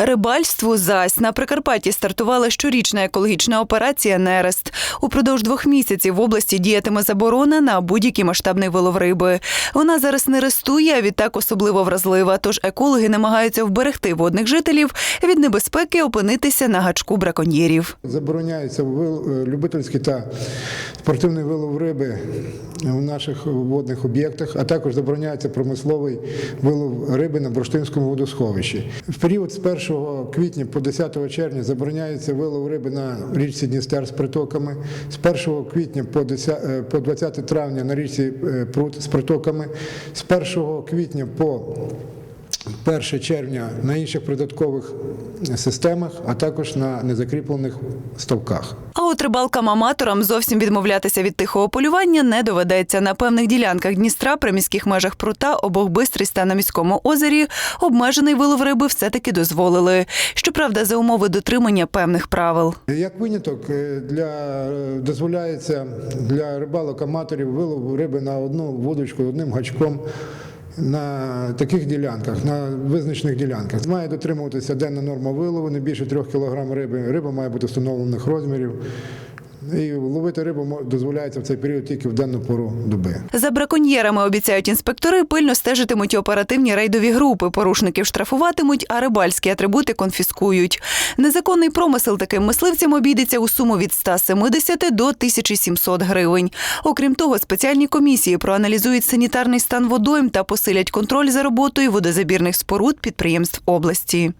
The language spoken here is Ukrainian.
Рибальству зась на Прикарпатті стартувала щорічна екологічна операція Нерест. Упродовж двох місяців в області діятиме заборона на будь-який масштабний вилов риби. Вона зараз не рестує, а відтак особливо вразлива. Тож екологи намагаються вберегти водних жителів від небезпеки опинитися на гачку браконьєрів. Забороняється е, любительський та спортивний вилов риби у наших водних об'єктах, а також забороняється промисловий вилов риби на Бурштинському водосховищі. В період з 1 квітня по 10 червня забороняється вилов риби на річці Дністер з притоками, з 1 квітня по 10 е, 20 травня на річці е, Прут з притоками, з 1 квітня по 1 червня на інших придаткових системах, а також на незакріплених ставках. А от рибалкам-аматорам зовсім відмовлятися від тихого полювання не доведеться. На певних ділянках Дністра при міських межах прута обох Бистрість та на міському озері обмежений вилов риби все-таки дозволили. Щоправда, за умови дотримання певних правил. Як виняток е, для е, дозволяється для рибалок-аматорів вилов риби на одну вудочку одним гачком. На таких ділянках, на визначених ділянках, має дотримуватися денна норма вилову, не більше 3 кг риби. Риба має бути встановлених розмірів. І ловити рибу дозволяється в цей період тільки в денну пору доби. За браконьєрами обіцяють інспектори пильно стежитимуть оперативні рейдові групи. Порушників штрафуватимуть, а рибальські атрибути конфіскують. Незаконний промисел таким мисливцям обійдеться у суму від 170 до 1700 гривень. Окрім того, спеціальні комісії проаналізують санітарний стан водойм та посилять контроль за роботою водозабірних споруд підприємств області.